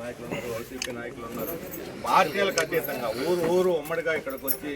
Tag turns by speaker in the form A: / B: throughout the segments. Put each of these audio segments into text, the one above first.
A: నాయకులు ఉన్నారు వైసీపీ నాయకులు ఉన్నారు. పార్టీలకు అతీతంగా ఊరు ఊరు ఉమ్మడిగా ఇక్కడికి వచ్చి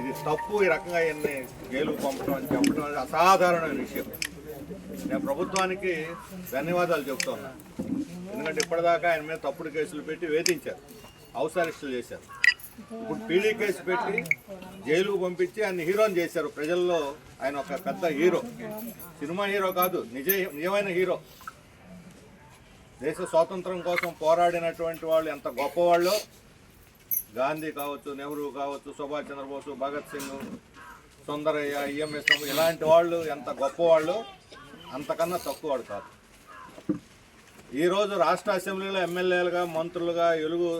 A: ఇది తప్పు ఈ రకంగా ఎన్ని గేలు పంపడం అని చెప్పడం అనేది అసాధారణమైన విషయం. నేను ప్రభుత్వానికి ధన్యవాదాలు చెప్తున్నా ఎందుకంటే ఇప్పటిదాకా ఆయన మీద తప్పుడు కేసులు పెట్టి వేధించారు హౌస్ అరెస్టులు చేశారు. ఇప్పుడు పీడీ కేసు పెట్టి జైలుకు పంపించి ఆయన హీరోని చేశారు. ప్రజల్లో ఆయన ఒక పెద్ద హీరో. సినిమా హీరో కాదు నిజ నిజమైన హీరో. దేశ స్వాతంత్రం కోసం పోరాడినటువంటి వాళ్ళు ఎంత గొప్పవాళ్ళు? గాంధీ కావచ్చు నెహ్రూ కావచ్చు సుభాష్ చంద్రబోస్ భగత్ సింగ్ సుందరయ్య ఈఎంఎస్ ఇలాంటి వాళ్ళు ఎంత గొప్పవాళ్ళు? అంతకన్నా తక్కువవాడు కాదు. ఈరోజు రాష్ట్ర అసెంబ్లీలో ఎమ్మెల్యేలుగా మంత్రులుగా వెలుగు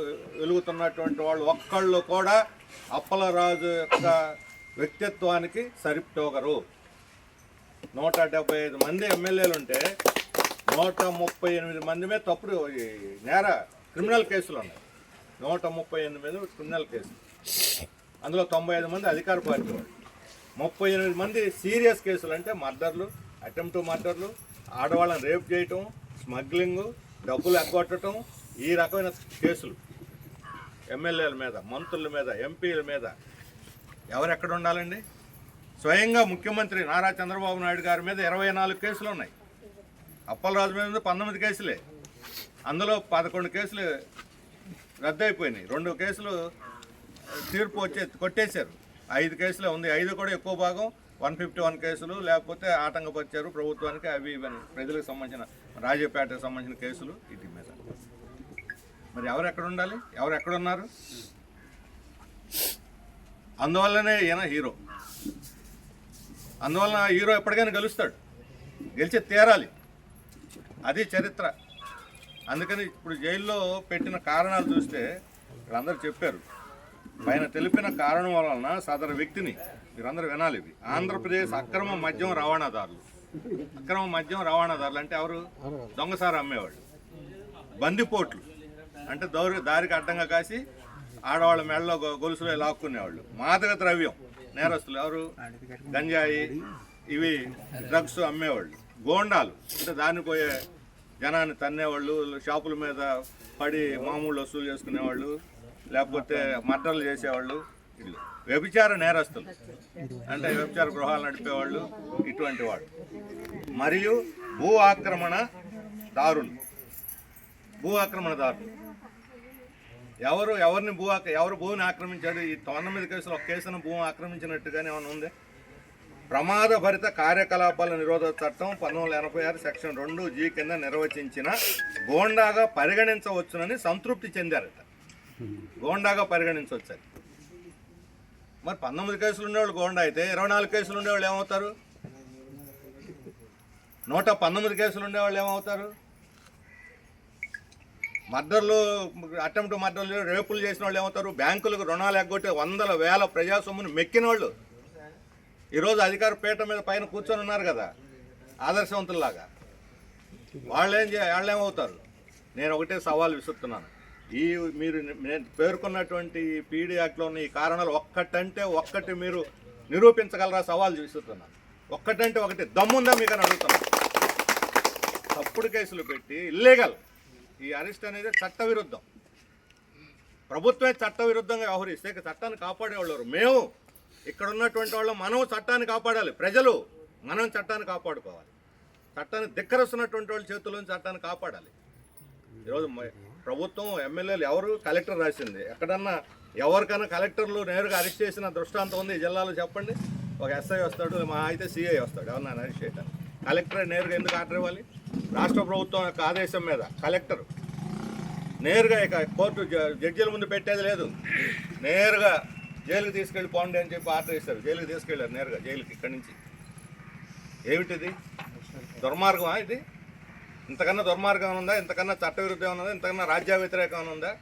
A: వెలుగుతున్నటువంటి వాళ్ళు ఒక్కళ్ళు కూడా అప్పలరాజు యొక్క వ్యక్తిత్వానికి సరిపోగరు. నూట డెబ్బై ఐదు మంది ఎమ్మెల్యేలు ఉంటే నూట ముప్పై ఎనిమిది మంది మీద తప్పుడు ఈ నేర క్రిమినల్ కేసులు ఉన్నాయి. నూట ముప్పై ఎనిమిది మీద క్రిమినల్ కేసులు. అందులో తొంభై ఐదు మంది అధికార పార్టీ వాళ్ళు. ముప్పై ఎనిమిది మంది సీరియస్ కేసులు అంటే మర్డర్లు అటెంప్ట్ మర్డర్లు ఆడవాళ్ళని రేప్ చేయటం స్మగ్లింగ్ డబ్బులు ఎగ్గొట్టడం ఈ రకమైన కేసులు. ఎమ్మెల్యేల మీద మంత్రుల మీద ఎంపీల మీద ఎవరెక్కడ ఉండాలండి? స్వయంగా ముఖ్యమంత్రి నారా చంద్రబాబు నాయుడు గారి మీద ఇరవై నాలుగు కేసులు ఉన్నాయి. అప్పలరాజు మీద పంతొమ్మిది కేసులే. అందులో పదకొండు కేసులు రద్దయిపోయినాయి. రెండు కేసులు తీర్పు వచ్చే కొట్టేశారు. ఐదు కేసులే ఉంది. ఐదు కూడా ఎక్కువ భాగం వన్ ఫిఫ్టీ వన్ కేసులు లేకపోతే ఆటంకపరిచారు ప్రభుత్వానికి అవి ఇవన్నీ. ప్రజలకు సంబంధించిన రాజపేటకు సంబంధించిన కేసులు వీటి మీద. మరి ఎవరు ఎక్కడ ఉండాలి? ఎవరు ఎక్కడ ఉన్నారు? అందువల్లనే ఈయన హీరో. అందువలన హీరో ఎప్పటికైనా గెలుస్తాడు. గెలిచి తీరాలి. అది చరిత్ర. అందుకని ఇప్పుడు జైల్లో పెట్టిన కారణాలు చూస్తే వీళ్ళందరూ చెప్పారు. పైన తెలిపిన కారణం వలన సదరు వ్యక్తిని మీరందరూ వినాలి ఇవి. ఆంధ్రప్రదేశ్ అక్రమ మద్యం రవాణాదారులు. అక్రమ మద్యం రవాణాదారులు అంటే ఎవరు? దొంగసారి అమ్మేవాళ్ళు. బందిపోట్లు. అంటే దౌరి దారికి అడ్డంగా కాసి ఆడవాళ్ళ మెడలో గొలుసులో లాక్కునేవాళ్ళు. మాదక ద్రవ్యం. నేరస్తులు ఎవరు? గంజాయి ఇవి డ్రగ్స్ అమ్మేవాళ్ళు. గోండాలు. అంటే దాన్ని పోయే జనాన్ని తన్నేవాళ్ళు షాపుల మీద పడి మామూలు వసూలు చేసుకునేవాళ్ళు లేకపోతే మర్డర్లు చేసేవాళ్ళు ఇల్లు. వ్యభిచార నేరస్తులు. అంటే వ్యభిచార గృహాలు నడిపేవాళ్ళు ఇటువంటి వాళ్ళు మరియు భూ ఆక్రమణ దారులు. భూ ఆక్రమణ దారులు. ఎవరు ఎవరిని భూ ఎవరు భూమిని ఆక్రమించాడు? ఈ తొమ్మిది కేసులు ఒక కేసును భూమి ఆక్రమించినట్టుగానే ఏమైనా ఉంది? ప్రమాదభరిత కార్యకలాపాల నిరోధక చట్టం పంతొమ్మిది ఎనభై ఆరు సెక్షన్ రెండు జీ కింద నిర్వచించిన గోండాగా పరిగణించవచ్చునని సంతృప్తి చెందారట. గోండాగా పరిగణించవచ్చు మరి పంతొమ్మిది కేసులు ఉండేవాళ్ళు గోండా అయితే ఇరవై నాలుగు కేసులు ఉండేవాళ్ళు ఏమవుతారు? నూట పంతొమ్మిది కేసులు ఉండేవాళ్ళు ఏమవుతారు? మర్డర్లు అటెంప్ట్ మర్డర్లు రేపులు చేసిన వాళ్ళు ఏమవుతారు? బ్యాంకులకు రుణాలు ఎగ్గొట్టి వందల వేల ప్రజాసొమ్మును మెక్కిన వాళ్ళు ఈరోజు అధికార పీఠ మీద పైన కూర్చొని ఉన్నారు కదా ఆదర్శవంతుల్లాగా. వాళ్ళేం వాళ్ళేమవుతారు? నేను ఒకటే సవాల్ విసురుతున్నాను. ఈ మీరు నేను పేర్కొన్నటువంటి ఈ పీడీ యాక్ట్లో ఉన్న ఈ కారణాలు ఒక్కటంటే ఒక్కటి మీరు నిరూపించగలరా సవాల్ విసురుతున్నాను. ఒక్కటంటే ఒకటి దమ్ముందా మీకు అని అడుగుతున్నాను తప్పుడు కేసులు పెట్టి ఇల్లీగల్ ఈ అరెస్ట్ అనేది చట్టవిరుద్ధం. ప్రభుత్వమే చట్టవిరుద్ధంగా వ్యవహరిస్తే చట్టాన్ని కాపాడేవాళ్ళు మేము ఇక్కడ ఉన్నటువంటి వాళ్ళు మనం చట్టాన్ని కాపాడాలి. ప్రజలు మనం చట్టాన్ని కాపాడుకోవాలి. చట్టాన్ని ధిక్కరిస్తున్నటువంటి వాళ్ళ చేతుల్లోంచి చట్టాన్ని కాపాడాలి. ఈరోజు ప్రభుత్వం ఎమ్మెల్యేలు ఎవరు కలెక్టర్ రాసింది? ఎక్కడన్నా ఎవరికైనా కలెక్టర్లు నేరుగా అరెస్ట్ చేసిన దృష్టాంతం ఉంది జిల్లాలో చెప్పండి. ఒక ఎస్ఐ వస్తాడు మా అయితే సిఐ వస్తాడు. ఎవరన్నా అరెస్ట్ చేయడానికి కలెక్టర్ నేరుగా ఎందుకు ఆర్డర్ ఇవ్వాలి? రాష్ట్ర ప్రభుత్వం యొక్క ఆదేశం మీద కలెక్టర్ నేరుగా ఇక కోర్టు జ- జడ్జిల ముందు పెట్టేది లేదు. నేరుగా జైలుకి తీసుకెళ్ళి పోండి అని చెప్పి ఆర్డర్ ఇస్తారు. జైలుకి తీసుకెళ్ళారు నేరుగా జైలుకి ఇక్కడి నుంచి. ఏమిటిది? దుర్మార్గమా ఇది? ఇంతకన్నా దుర్మార్గం ఉందా? ఇంతకన్నా చట్టవిరుద్ధం ఉందా ఇంతకన్నా రాజ్య వ్యతిరేకం ఉందా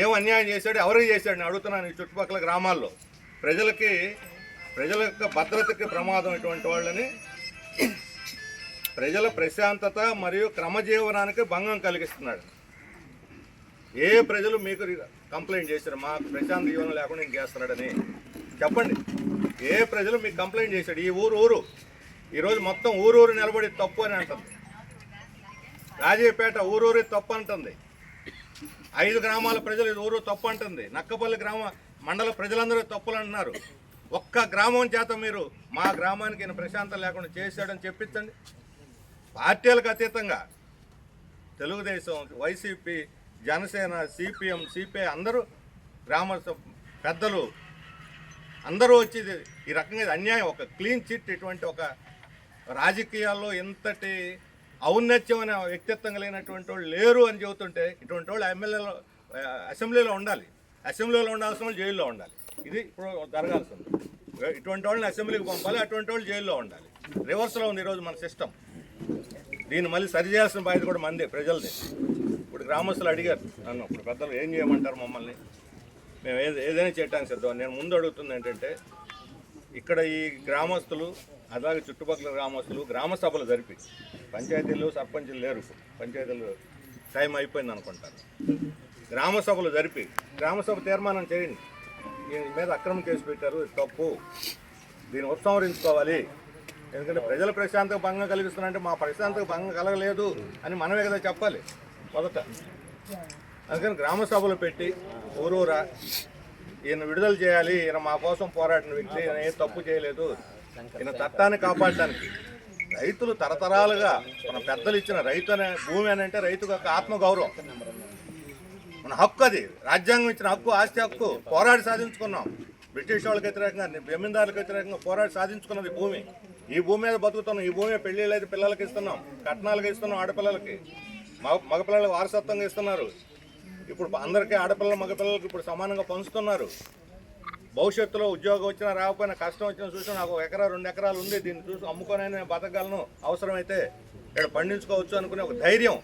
A: ఏం అన్యాయం చేశాడు? ఎవరికి చేశాడు? నేను అడుగుతున్నాను ఈ చుట్టుపక్కల గ్రామాల్లో. ప్రజలకి ప్రజల యొక్క భద్రతకి ప్రమాదం ఇటువంటి వాళ్ళని ప్రజల ప్రశాంతత మరియు క్రమజీవనానికి భంగం కలిగిస్తున్నాడు. ఏ ప్రజలు మీకు కంప్లైంట్ చేశారు. మా ప్రశాంత జీవనం లేకుండా ఇంక చేస్తున్నాడని. చెప్పండి. ఏ ప్రజలు మీకు కంప్లైంట్ చేశాడు? ఈ ఊరు ఊరు. ఈరోజు మొత్తం ఊరు ఊరు నిలబడి తప్పు అని అంటుంది. రాజీపేట ఊరూరి తప్పు అంటుంది. ఐదు గ్రామాల ప్రజలు ఇది ఊరు తప్పు అంటుంది. నక్కపల్లి గ్రామ మండల ప్రజలందరూ తప్పులు అంటున్నారు. ఒక్క గ్రామం చేత మీరు మా గ్రామానికి ఈయన ప్రశాంతం లేకుండా చేశాడని చెప్పించండి. పార్టీలకు అతీతంగా Telugu Desam YCP Janasena CPM CPI అందరూ గ్రామ పెద్దలు అందరూ వచ్చి ఈ రకంగా అన్యాయం. ఒక క్లీన్ చిట్ ఇటువంటి ఒక రాజకీయాల్లో ఎంతటి ఔన్నత్యమైన వ్యక్తిత్వం కలిగినటువంటి వాళ్ళు లేరు అని చెబుతుంటే ఇటువంటి వాళ్ళు ఎమ్మెల్యేలో అసెంబ్లీలో ఉండాలి. అసెంబ్లీలో ఉండాల్సిన వాళ్ళు జైల్లో ఉండాలి. ఇది ఇప్పుడు జరగాల్సింది. ఇటువంటి వాళ్ళని అసెంబ్లీకి పంపాలి అటువంటి వాళ్ళు జైల్లో ఉండాలి. రివర్స్లో ఉంది ఈరోజు మన సిస్టమ్. దీన్ని మళ్ళీ సరిచేయాల్సిన బాధ్యత కూడా మందే ప్రజలదే. గ్రామస్తులు అడిగారు నన్ను ఇప్పుడు పెద్దలు ఏం చేయమంటారు మమ్మల్ని? మేము ఏది ఏదైనా చేయడానికి సిద్ధం. నేను ముందు అడుగుతుంది ఏంటంటే ఇక్కడ ఈ గ్రామస్తులు అలాగే చుట్టుపక్కల గ్రామస్తులు గ్రామ సభలు జరిపి పంచాయతీలు సర్పంచులు లేరు పంచాయతీలు టైం అయిపోయింది అనుకుంటారు. గ్రామ సభలు జరిపి గ్రామ సభ తీర్మానం చేయండి. దీని మీద అక్రమ కేసు పెట్టారు తప్పు. దీన్ని ఉపసంహరించుకోవాలి ఎందుకంటే ప్రజల ప్రశాంతకు భంగం కలిగిస్తున్నారంటే మా ప్రశాంతకు భంగం కలగలేదు అని మనమే కదా చెప్పాలి. మొదట. అందుకని గ్రామ సభలు పెట్టి ఊరూరా ఈయన విడుదల చేయాలి ఈయన మా కోసం పోరాడిన వ్యక్తి ఈయన ఏం తప్పు చేయలేదు. ఈయన చట్టాన్ని కాపాడటానికి రైతులు తరతరాలుగా మన పెద్దలు ఇచ్చిన రైతు అనే భూమి అని అంటే రైతుకు ఒక ఆత్మగౌరవం. మన హక్కు అది. రాజ్యాంగం ఇచ్చిన హక్కు ఆస్తి హక్కు పోరాడి సాధించుకున్నాం. బ్రిటిష్ వాళ్ళకి వ్యతిరేకంగా జమీందారులకు వ్యతిరేకంగా పోరాడి సాధించుకున్నది భూమి. ఈ భూమి మీద బతుకుతున్నాం. ఈ భూమి పెళ్ళిళ్ళు అయితే పిల్లలకి ఇస్తున్నాం. కట్నాలకు ఇస్తున్నాం ఆడపిల్లలకి. మగపిల్లలకు వారసత్వంగా ఇస్తున్నారు. ఇప్పుడు అందరికీ ఆడపిల్లలు మగపిల్లలకు ఇప్పుడు సమానంగా పంచుతున్నారు. భవిష్యత్తులో ఉద్యోగం వచ్చినా రాకపోయినా కష్టం వచ్చినా చూసి నాకు ఒక ఎకరా రెండు ఎకరాలు ఉంది. దీన్ని చూసి అమ్ముకొని నేను బతకగలను. అవసరమైతే ఇక్కడ పండించుకోవచ్చు అనుకునే ఒక ధైర్యం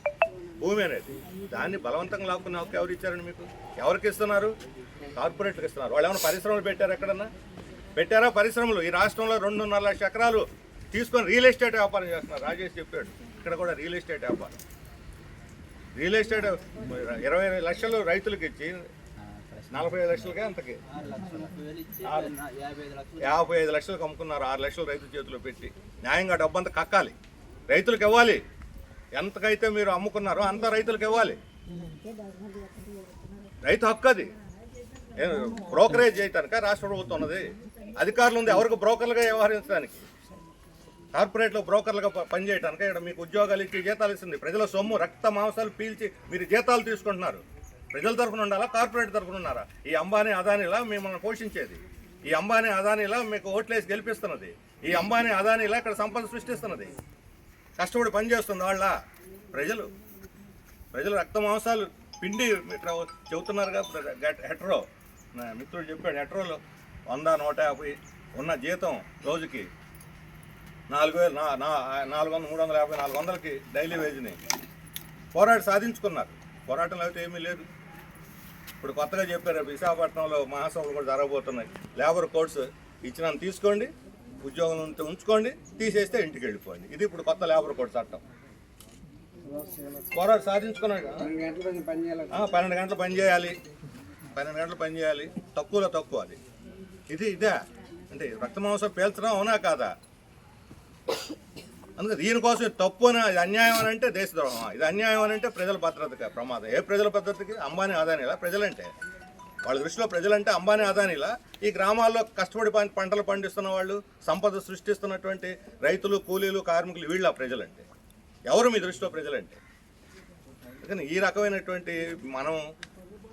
A: భూమి అనేది. దాన్ని బలవంతంగా లాక్కునే హక్కు ఎవరు ఇచ్చారండి మీకు? ఎవరికి ఇస్తున్నారు? కార్పొరేట్లకు ఇస్తున్నారు. వాళ్ళు ఏమైనా పరిశ్రమలు పెట్టారు ఎక్కడన్నా? పెట్టారా పరిశ్రమలు? ఈ రాష్ట్రంలో రెండున్నర లక్ష ఎకరాలు తీసుకొని రియల్ ఎస్టేట్ వ్యాపారం చేస్తున్నారు. రాజేష్ చెప్పాడు. ఇక్కడ కూడా రియల్ ఎస్టేట్ వ్యాపారం. రియల్ ఎస్టేట్ ఇరవై లక్షలు రైతులకు ఇచ్చి నలభై ఐదు లక్షలకే అంతకి. యాభై ఐదు లక్షలకు అమ్ముకున్నారు ఆరు లక్షలు రైతు చేతిలో పెట్టి. న్యాయంగా డబ్బంతా కక్కాలి. రైతులకు ఇవ్వాలి. ఎంతకైతే మీరు అమ్ముకున్నారో అంత రైతులకు ఇవ్వాలి. రైతు హక్కు అది బ్రోకరేజ్ చేయటానిక? రాష్ట్ర ప్రభుత్వం ఉన్నది. అధికారులు ఉంది ఎవరికి బ్రోకర్లుగా వ్యవహరించడానికి? కార్పొరేట్లో బ్రోకర్లుగా పనిచేయడానికి ఇక్కడ మీకు ఉద్యోగాలు ఇచ్చి జీతాలు ఇస్తుంది. ప్రజల సొమ్ము రక్త మాంసాలు పీల్చి మీరు జీతాలు తీసుకుంటున్నారు. ప్రజల తరఫున ఉండాలా కార్పొరేట్ తరఫున ఉన్నారా ఈ అంబానీ అదానిలా మిమ్మల్ని పోషించేది. ఈ అంబానీ అదానిలా మీకు ఓట్లేసి గెలిపిస్తున్నది. ఈ అంబానీ అదానిలా ఇక్కడ సంపద సృష్టిస్తున్నది. కష్టపడి పనిచేస్తుంది వాళ్ళ? ప్రజలు. ప్రజలు రక్త మాంసాలు పిండి ఇక్కడ చెబుతున్నారుగా హెట్రో. నా మిత్రుడు చెప్పాడు హెట్రోలో వంద నూట యాభై ఉన్న జీతం రోజుకి నాలుగు వేలు నా నాలుగు వందలు మూడు వందల యాభై నాలుగు వందలకి డైలీ వేజ్ని పోరాటి సాధించుకున్నారు. పోరాటం అయితే ఏమీ లేదు. ఇప్పుడు కొత్తగా చెప్పారు విశాఖపట్నంలో మహాసభలు కూడా జరగబోతున్నాయి. లేబర్ కోడ్స్ ఇచ్చినాను తీసుకోండి ఉద్యోగం ఉంటే ఉంచుకోండి తీసేస్తే ఇంటికి వెళ్ళిపోండి. ఇది ఇప్పుడు కొత్త లేబర్ కోడ్ చట్టం. పోరాట సాధించుకున్నాడు పన్నెండు గంటలు పని చేయాలి. పన్నెండు గంటలు పని చేయాలి. తక్కువలో తక్కువ అది. ఇది ఇదే. అంటే రక్త మాంసం పేల్చడం అవునా కాదా? అందుకే దీనికోసం ఇది తప్పు అని ఇది అన్యాయం అని అంటే దేశద్రోహం ఇది అన్యాయం అని అంటే ప్రజల భద్రతకి ప్రమాదం. ఏ ప్రజల భద్రతకి? అంబానీ ఆదానిలా ప్రజలంటే. వాళ్ళ దృష్టిలో ప్రజలంటే అంబానీ ఆదానిలా ఈ గ్రామాల్లో కష్టపడి పంటలు పండిస్తున్న వాళ్ళు సంపద సృష్టిస్తున్నటువంటి రైతులు కూలీలు కార్మికులు వీళ్ళ ప్రజలంటే. ఎవరు మీ దృష్టిలో ప్రజలంటే? అందుకని ఈ రకమైనటువంటి మనం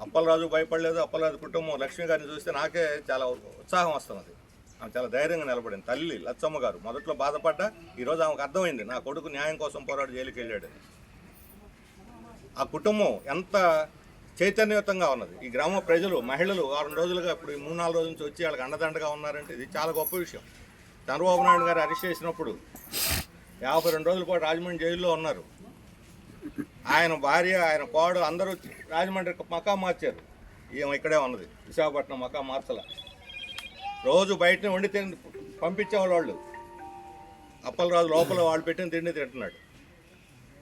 A: అప్పలరాజు భయపడలేదు అప్పలరాజు కుటుంబం లక్ష్మి గారిని చూస్తే నాకే చాలా ఉత్సాహం వస్తున్నది. ఆమె చాలా ధైర్యంగా నిలబడింది. తల్లి లచ్చమ్మ గారు మొదట్లో బాధపడ్డా ఈరోజు ఆమెకు అర్థమైంది నా కొడుకు న్యాయం కోసం పోరాడు జైలుకి వెళ్ళాడని ఆ కుటుంబం ఎంత చైతన్యయుతంగా ఉన్నది. ఈ గ్రామ ప్రజలు మహిళలు వారం రోజులుగా ఇప్పుడు ఈ మూడు నాలుగు రోజుల నుంచి వచ్చి వాళ్ళకి అండదండగా ఉన్నారంటే ఇది చాలా గొప్ప విషయం. చంద్రబాబు నాయుడు గారు అరెస్ట్ చేసినప్పుడు యాభై రెండు రోజుల పాటు రాజమండ్రి జైల్లో ఉన్నారు. ఆయన భార్య ఆయన కోడలు అందరూ రాజమండ్రి మకా మార్చారు. ఈమె ఇక్కడే ఉన్నది. విశాఖపట్నం మకా మార్చల. రోజు బయటనే వండి తిని పంపించేవాళ్ళు వాళ్ళు. అప్పలరాజు లోపల వాళ్ళు పెట్టిన తిండి తింటున్నాడు.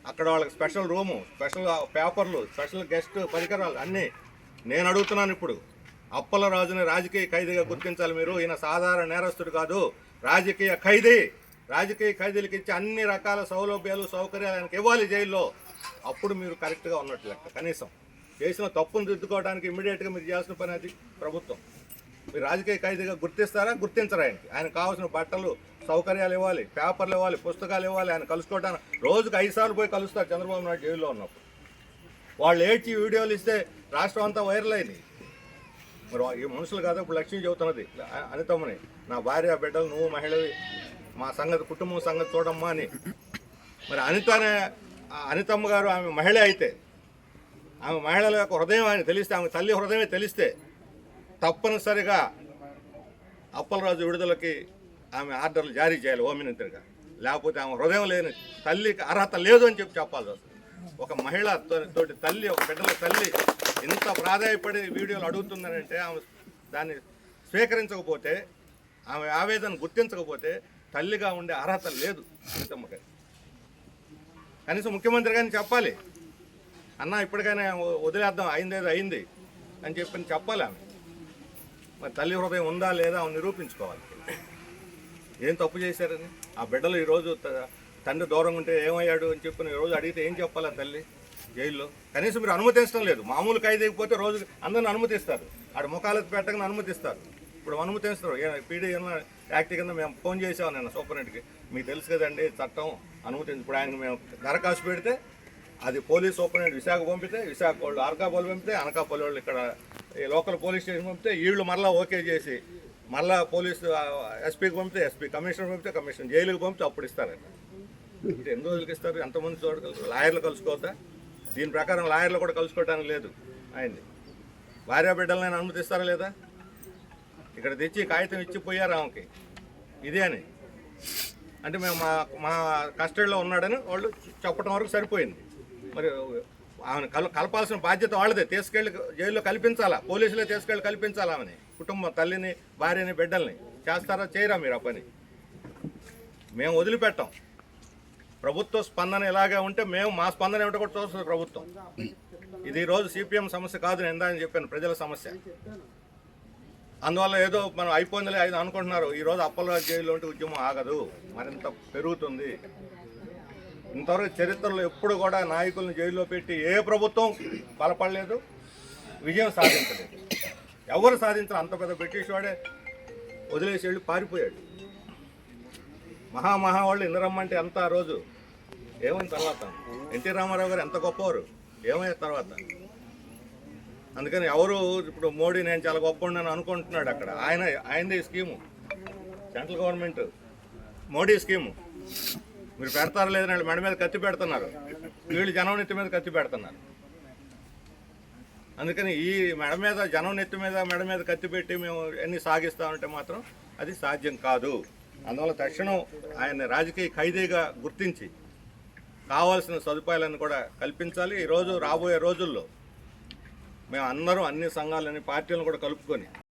A: అక్కడ వాళ్ళకి స్పెషల్ రూము స్పెషల్ పేపర్లు స్పెషల్ గెస్ట్ పరికరాలు అన్నీ నేను అడుగుతున్నాను ఇప్పుడు. అప్పలరాజుని రాజకీయ ఖైదీగా గుర్తించాలి మీరు. ఈయన సాధారణ నేరస్తుడు కాదు. రాజకీయ ఖైదీ రాజకీయ ఖైదీలకు ఇచ్చే అన్ని రకాల సౌలభ్యాలు సౌకర్యాలు ఆయనకి ఇవ్వాలి జైల్లో. అప్పుడు మీరు కరెక్ట్గా ఉన్నట్లు లెక్క. కనీసం చేసిన తప్పును దిద్దుకోవడానికి ఇమ్మీడియట్గా మీరు చేయాల్సిన పని అది ప్రభుత్వం. మీరు రాజకీయ ఖైదీగా గుర్తిస్తారా? గుర్తించరా ఆయనకి? ఆయన కావాల్సిన బట్టలు సౌకర్యాలు ఇవ్వాలి పేపర్లు ఇవ్వాలి పుస్తకాలు ఇవ్వాలి ఆయన కలుసుకోవడానికి రోజుకు ఐదు సార్లు పోయి కలుస్తారు చంద్రబాబు నాయుడు జైల్లో ఉన్నప్పుడు. వాళ్ళు ఏడ్చి వీడియోలు ఇస్తే రాష్ట్రం అంతా వైరల్ అయింది. మరి ఈ మనుషులు కాదు ఇప్పుడు లక్ష్మి చెబుతున్నది. అనితమ్మని నా భార్య బిడ్డలు నువ్వు మహిళవి మా సంగతి కుటుంబం సంగతి చూడమ్మా అని. మరి అనితనే అనితమ్మ గారు ఆమె మహిళ అయితే ఆమె మహిళల యొక్క హృదయం ఆయన తెలిస్తే ఆమె తల్లి హృదయమే తెలిస్తే తప్పనిసరిగా అప్పలరాజు విడుదలకి ఆమె ఆర్డర్లు జారీ చేయాలి హోమ్ లేకపోతే ఆమె హృదయం లేని తల్లికి అర్హత లేదు అని చెప్పి చెప్పాల్సి వస్తుంది ఒక మహిళ తోటి తల్లి ఒక బిడ్డల తల్లి ఇంత ప్రాధాయపడి వీడియోలు అడుగుతుందనంటే ఆమె దాన్ని స్వీకరించకపోతే ఆమె ఆవేదన గుర్తించకపోతే తల్లిగా ఉండే అర్హత లేదు అనితమ్మకి కనీసం ముఖ్యమంత్రి గారిని చెప్పాలి. అన్న ఇప్పటికైనా వదిలేద్దాం అయిందేదో అయింది అని చెప్పి చెప్పాలి ఆమె. మరి తల్లి హృదయం ఉందా లేదా ఆమె నిరూపించుకోవాలి. ఏం తప్పు చేశారని? ఆ బిడ్డలు ఈరోజు తండ్రి దూరంగా ఉంటే ఏమయ్యాడు అని చెప్పి ఈరోజు అడిగితే ఏం చెప్పాలి తల్లి? జైల్లో. కనీసం మీరు అనుమతించడం లేదు. మామూలు ఖైదీకపోతే రోజు అందరిని అనుమతిస్తారు. ఆడ ముఖాలకు పెట్టగానే అనుమతిస్తారు. ఇప్పుడు అనుమతిస్తారు పీడీ యాక్ట్ కింద మేము ఫోన్ చేసాం నేను సూపరింటెండెంట్కి. మీకు తెలుసు కదండి చట్టం అనుమతి ఇప్పుడు ఆయన మేము దరఖాస్తు పెడితే అది పోలీస్ సూపరింటెండెంట్ విశాఖ పంపితే విశాఖ వాళ్ళు అనకాపల్లి పంపితే అనకాపల్లి వాళ్ళు ఇక్కడ లోకల్ పోలీస్ స్టేషన్ పంపితే వీళ్ళు మరలా ఓకే చేసి మళ్ళా పోలీసు ఎస్పీకి పంపితే ఎస్పీ కమిషనర్ పంపితే కమిషనర్ జైలుకి పంపితే అప్పుడు ఇస్తారండి అంటే ఎన్ని రోజులకి ఇస్తారు? ఎంతమంది చూడగలరు లాయర్లు కలుసుకోవద్దా దీని ప్రకారం లాయర్లు కూడా కలుసుకోవడానికి లేదు ఆయన్ని. భార్య బిడ్డలను అనుమతిస్తారా లేదా? ఇక్కడ తెచ్చి కాగితం ఇచ్చిపోయారు ఆమెకి. ఇదే అని. అంటే మేము మా మా కస్టడీలో ఉన్నాడని వాళ్ళు చెప్పడం వరకు సరిపోయింది. మరి ఆమెను కల కలపాల్సిన బాధ్యత వాళ్ళదే. తీసుకెళ్ళి జైల్లో కల్పించాలా? పోలీసులే తీసుకెళ్ళి కల్పించాలా ఆమెని? కుటుంబం తల్లిని భార్యని బిడ్డల్ని చేస్తారా చేయరా మీరు ఆ పని? మేము వదిలిపెట్టాం. ప్రభుత్వ స్పందన ఇలాగే ఉంటే మేము మా స్పందన ఏమిటో కూడా చూస్తుంది ప్రభుత్వం. ఇది ఈరోజు సిపిఎం సమస్య కాదు నేను ఇందా అని చెప్పాను ప్రజల సమస్య. అందువల్ల ఏదో మనం అయిపోయిందిలే అది అనుకుంటున్నారు. ఈరోజు రోజు అప్పలరాజు జైల్లో ఉంటే ఉద్యమం ఆగదు. మరింత పెరుగుతుంది. ఇంతవరకు చరిత్రలో ఎప్పుడు కూడా నాయకులను జైల్లో పెట్టి ఏ ప్రభుత్వం బలపడలేదు విజయం సాధించలేదు. ఎవరు సాధించారు అంత పెద్ద బ్రిటిష్ వాడే వదిలేసి వెళ్ళి పారిపోయాడు. మహామహా వాళ్ళు ఇందిరమ్మంటే ఎంత ఆ రోజు? ఏమైంది తర్వాత? ఎన్టీ రామారావు గారు ఎంత గొప్పవారు? ఏమైంది తర్వాత? అందుకని ఎవరు ఇప్పుడు మోడీ నేను చాలా గొప్ప అని అనుకుంటున్నాడు అక్కడ. ఆయన ఆయనదే scheme. Central government Modi scheme. మీరు పెడతారా లేదని వాళ్ళు మెడ మీద కత్తి పెడుతున్నారు. వీళ్ళు జనం నెత్తి మీద కత్తి పెడుతున్నారు. అందుకని ఈ మెడ మీద జనం నెత్తి మీద మెడ మీద కత్తి పెట్టి మేము ఎన్ని సాగిస్తామంటే మాత్రం అది సాధ్యం కాదు. అందువల్ల తక్షణం ఆయన రాజకీయ ఖైదీగా గుర్తించి కావాల్సిన సదుపాయాలను కూడా కల్పించాలి. ఈరోజు రాబోయే రోజుల్లో మేము అందరం అన్ని సంఘాలని పార్టీలను కూడా కలుపుకొని